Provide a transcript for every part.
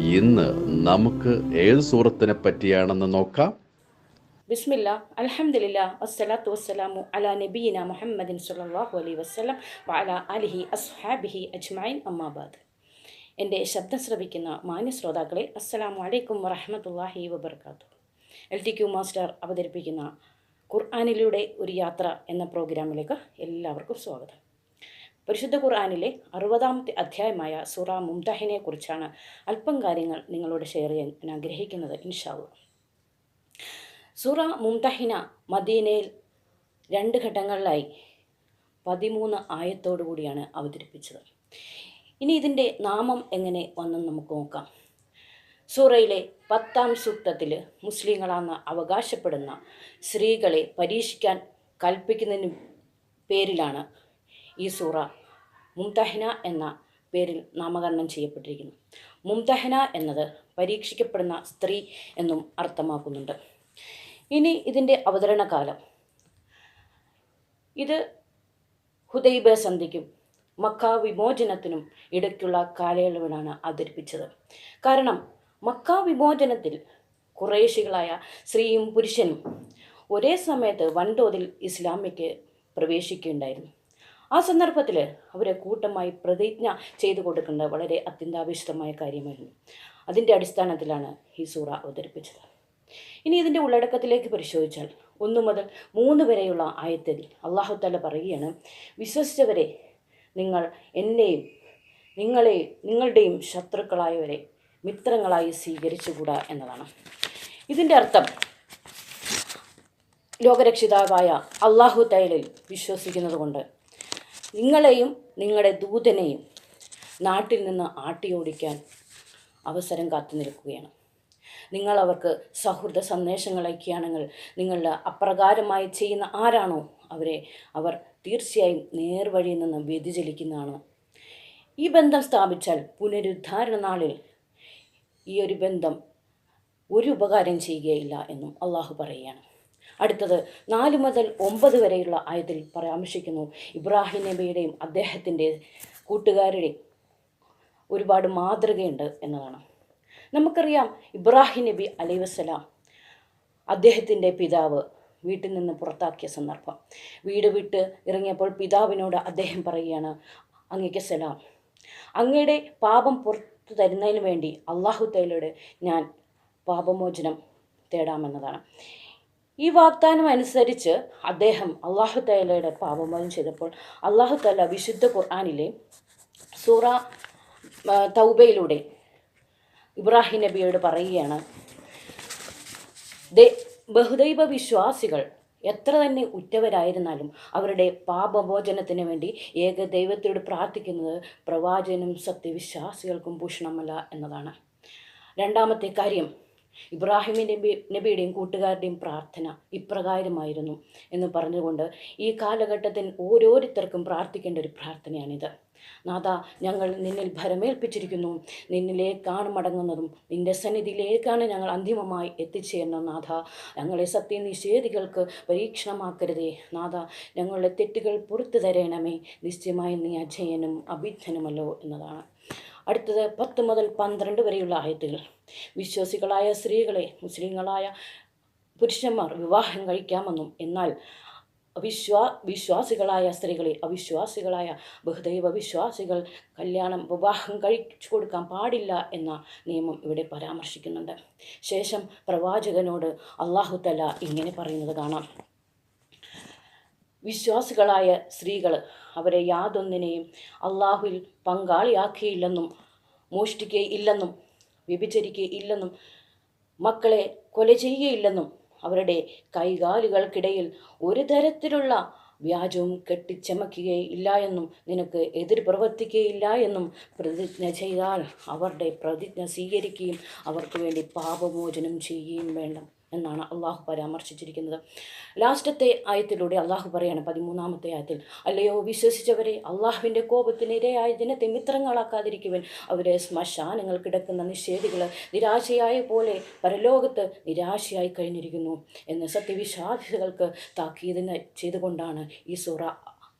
ഇന്ന് നമുക്ക് ഏത് സൂറത്തിനെ പറ്റിയാണെന്ന് നോക്കാം? ബിസ്മില്ല അലഹമില്ല അസ്സലാത്തു വസ്സലാമു അലാ നബീന മുഹമ്മദിൻ സുല്ലാഹു അലൈഹി വസല്ലം വഅല അലിഹി അസ്ഹാബിഹി അജ്മൈൻ അമ്മാബാദ് എന്റെ ശബ്ദം ശ്രവിക്കുന്ന മാന്യ ശ്രോതാക്കളെ അസ്സലാമു അലൈക്കും വറഹ്മത്തുള്ളാഹി വബർക്കാത്തു. എൽ ടി ക്യു മാസ്റ്റർ അവതരിപ്പിക്കുന്ന ഖുർആാനിലൂടെ ഒരു യാത്ര എന്ന പ്രോഗ്രാമിലേക്ക് എല്ലാവർക്കും സ്വാഗതം. പരിശുദ്ധ ഖുർആാനിലെ അറുപതാമത്തെ അധ്യായമായ സുറ മുംതഹിനെ കുറിച്ചാണ് അല്പം കാര്യങ്ങൾ നിങ്ങളോട് ഷെയർ ചെയ്യാൻ ഞാൻ ആഗ്രഹിക്കുന്നത് ഇൻഷാവ് സുറ മുംതഹിന മദീനയിൽ രണ്ട് ഘട്ടങ്ങളിലായി പതിമൂന്ന് ആയത്തോടു കൂടിയാണ് അവതരിപ്പിച്ചത്. ഇനി ഇതിന്റെ നാമം എങ്ങനെ വന്നെന്ന് നമുക്ക് നോക്കാം. സൂറയിലെ പത്താം സൂക്തത്തിൽ മുസ്ലിങ്ങളാണെന്ന് അവകാശപ്പെടുന്ന സ്ത്രീകളെ പരീക്ഷിക്കാൻ കൽപ്പിക്കുന്നതിന് പേരിലാണ് ഈ സൂറ മുംതഹന എന്ന പേരിൽ നാമകരണം ചെയ്യപ്പെട്ടിരിക്കുന്നു. മുംതഹന എന്നത് പരീക്ഷിക്കപ്പെടുന്ന സ്ത്രീ എന്നും അർത്ഥമാക്കുന്നുണ്ട്. ഇനി ഇതിന്റെ അവതരണകാലം. ഇത് ഹുദൈബ സന്ധിക്കും മക്ക വിമോചനത്തിനും ഇടയ്ക്കുള്ള കാലയളവിലാണ് അവതരിപ്പിച്ചത്. കാരണം മക്ക വിമോചനത്തിൽ കുറേശികളായ സ്ത്രീയും പുരുഷനും ഒരേ സമയത്ത് വൻതോതിൽ ഇസ്ലാമിക്ക് പ്രവേശിക്കുകയുണ്ടായിരുന്നു. ആ സന്ദർഭത്തിൽ അവരെ കൂട്ടമായി പ്രതിജ്ഞ ചെയ്തു കൊടുക്കേണ്ട വളരെ അത്യന്താപേക്ഷിതമായ കാര്യമായിരുന്നു. അതിന്റെ അടിസ്ഥാനത്തിലാണ് ഈ സൂറ അവതരിപ്പിച്ചത്. ഇനി ഇതിന്റെ ഉള്ളടക്കത്തിലേക്ക് പരിശോധിച്ചാൽ ഒന്നു മുതൽ മൂന്ന് വരെയുള്ള ആയത്തിൽ അള്ളാഹു താല പറയുകയാണ് വിശ്വസിച്ചവരെ നിങ്ങൾ എന്നെയും നിങ്ങളെ നിങ്ങളുടെയും ശത്രുക്കളായവരെ മിത്രങ്ങളായി സ്വീകരിച്ചുകൂടാ എന്നതാണ്. ഇതിന്റെ അർത്ഥം ലോകരക്ഷിതാവായ അള്ളാഹു തൈലിൽ വിശ്വസിക്കുന്നത് കൊണ്ട് നിങ്ങളെയും നിങ്ങളുടെ ദൂതനെയും നാട്ടിൽ നിന്ന് ആട്ടിയോടിക്കാൻ അവസരം കാത്തു നിൽക്കുകയാണ്. നിങ്ങൾ അവർക്ക് സൗഹൃദ സന്ദേശങ്ങൾ അയക്കുകയാണെങ്കിൽ നിങ്ങളുടെ അപ്രകാരമായി ചെയ്യുന്ന ആരാണോ അവരെ അവർ തീർച്ചയായും നേർവഴിയിൽ നിന്ന് വ്യതിചലിക്കുന്നതാണ്. ഈ ബന്ധം സ്ഥാപിച്ചാൽ പുനരുദ്ധാരണ നാളിൽ ഈ ഒരു ബന്ധം ഒരു ഉപകാരം ചെയ്യുകയില്ല എന്നും അള്ളാഹു പറയുകയാണ്. അടുത്തത് നാല് മുതൽ ഒമ്പത് വരെയുള്ള ആയത്തിൽ പരാമർശിക്കുന്നു ഇബ്രാഹിം നബിയുടെയും അദ്ദേഹത്തിന്റെ കൂട്ടുകാരുടെയും ഒരുപാട് മാതൃകയുണ്ട് എന്നതാണ്. നമുക്കറിയാം ഇബ്രാഹിം നബി അലൈ വസ്സലാം അദ്ദേഹത്തിന്റെ പിതാവ് വീട്ടിൽ നിന്ന് പുറത്താക്കിയ സന്ദർഭം. വീട് വിട്ട് ഇറങ്ങിയപ്പോൾ പിതാവിനോട് അദ്ദേഹം പറയുകയാണ് അങ്ങയ്ക്ക് സലാം. അങ്ങയുടെ പാപം പുറത്തു തരുന്നതിന് വേണ്ടി അള്ളാഹു ഞാൻ പാപമോചനം തേടാമെന്നതാണ്. ഈ വാഗ്ദാനം അനുസരിച്ച് അദ്ദേഹം അള്ളാഹു തലയുടെ പാപമോചനം ചെയ്തപ്പോൾ അള്ളാഹു തല വിശുദ്ധ ഖുർആാനിലെ സൂറ തൗബയിലൂടെ ഇബ്രാഹിം നബിയോട് പറയുകയാണ് ബഹുദൈവ വിശ്വാസികൾ എത്ര തന്നെ ഉറ്റവരായിരുന്നാലും അവരുടെ പാപമോചനത്തിന് വേണ്ടി ഏക ദൈവത്തോട് പ്രാർത്ഥിക്കുന്നത് പ്രവാചനും സത്യവിശ്വാസികൾക്കും ഭൂഷണമല്ല എന്നതാണ്. രണ്ടാമത്തെ കാര്യം ഇബ്രാഹിം നബി നബിയുടെയും കൂട്ടുകാരുടെയും പ്രാർത്ഥന ഇപ്രകാരമായിരുന്നു എന്ന് പറഞ്ഞുകൊണ്ട് ഈ കാലഘട്ടത്തിൽ ഓരോരുത്തർക്കും പ്രാർത്ഥിക്കേണ്ട ഒരു പ്രാർത്ഥനയാണിത്. നാഥ ഞങ്ങൾ നിന്നിൽ ഭരമേൽപ്പിച്ചിരിക്കുന്നു. നിന്നിലേക്കാണ് മടങ്ങുന്നതും. നിന്റെ സന്നിധിയിലേക്കാണ് ഞങ്ങൾ അന്തിമമായി എത്തിച്ചേരുന്നത് നാഥ. ഞങ്ങളെ സത്യനിഷേധികൾക്ക് പരീക്ഷണമാക്കരുതേ. നാഥ ഞങ്ങളുടെ തെറ്റുകൾ പുറത്തു തരണമേ. നിശ്ചയമായി നീ അജയനും അഭിദ്ധനുമല്ലോ എന്നതാണ്. അടുത്തത് പത്ത് മുതൽ പന്ത്രണ്ട് വരെയുള്ള ആയത്തുകൾ. വിശ്വാസികളായ സ്ത്രീകളെ മുസ്ലിങ്ങളായ പുരുഷന്മാർ വിവാഹം കഴിക്കാമെന്നും എന്നാൽ അവിശ്വാ വിശ്വാസികളായ സ്ത്രീകളെ അവിശ്വാസികളായ ബഹുദൈവ വിശ്വാസികൾ കല്യാണം വിവാഹം കഴിച്ചു കൊടുക്കാൻ പാടില്ല എന്ന നിയമം ഇവിടെ പരാമർശിക്കുന്നുണ്ട്. ശേഷം പ്രവാചകനോട് അള്ളാഹുത്തല്ല തല ഇങ്ങനെ പറയുന്നത് കാണാം. വിശ്വാസികളായ സ്ത്രീകൾ അവരെ യാതൊന്നിനെയും അള്ളാഹുവിൽ പങ്കാളിയാക്കിയില്ലെന്നും മോഷ്ടിക്കുകയില്ലെന്നും വ്യഭിചരിക്കുകയില്ലെന്നും മക്കളെ കൊല ചെയ്യുകയില്ലെന്നും അവരുടെ കൈകാലുകൾക്കിടയിൽ ഒരു തരത്തിലുള്ള വ്യാജവും കെട്ടിച്ചമക്കുകയില്ല എന്നും നിനക്ക് എതിർ പ്രവർത്തിക്കുകയില്ല എന്നും പ്രതിജ്ഞ ചെയ്താൽ അവരുടെ പ്രതിജ്ഞ സ്വീകരിക്കുകയും അവർക്ക് വേണ്ടി പാപമോചനം ചെയ്യുകയും വേണം. എന്നാണ് അള്ളാഹു പരാമർശിച്ചിരിക്കുന്നത്. ലാസ്റ്റത്തെ ആയത്തിലൂടെ അള്ളാഹു പറയാണ് പതിമൂന്നാമത്തെ ആയത്തിൽ അല്ലയോ വിശ്വസിച്ചവരെ അള്ളാഹുവിന്റെ കോപത്തിന് ഇരയായ ജനത്തെ മിത്രങ്ങളാക്കാതിരിക്കുവൻ അവരെ ശ്മശാനങ്ങൾ കിടക്കുന്ന നിഷേധികൾ നിരാശയായ പോലെ പരലോകത്ത് നിരാശയായി കഴിഞ്ഞിരിക്കുന്നു എന്ന് സത്യവിശ്വാസികൾക്ക് താക്കീതിന് ചെയ്തുകൊണ്ടാണ് ഈ സൂറ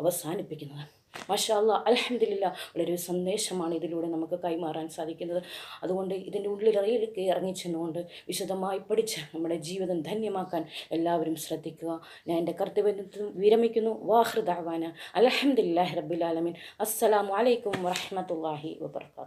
അവസാനിപ്പിക്കുന്നത്. മാഷാല്ല അലഹമില്ല വളരെ സന്ദേശമാണ് ഇതിലൂടെ നമുക്ക് കൈമാറാൻ സാധിക്കുന്നത്. അതുകൊണ്ട് ഇതിന്റെ ഉള്ളിലറയിലേക്ക് ഇറങ്ങിച്ചെന്നുകൊണ്ട് വിശദമായി പഠിച്ച് നമ്മുടെ ജീവിതം ധന്യമാക്കാൻ എല്ലാവരും ശ്രദ്ധിക്കുക. ഞാൻ എന്റെ കർത്തവ്യത്തിൽ വിരമിക്കുന്നു. വാഹൃദാവാന അലഹമില്ലാഹി റബ്ബുലാലമീൻ അസ്സലാമു അലൈക്കും വറഹമത്തല്ലാഹി വബർക്കാത്തു.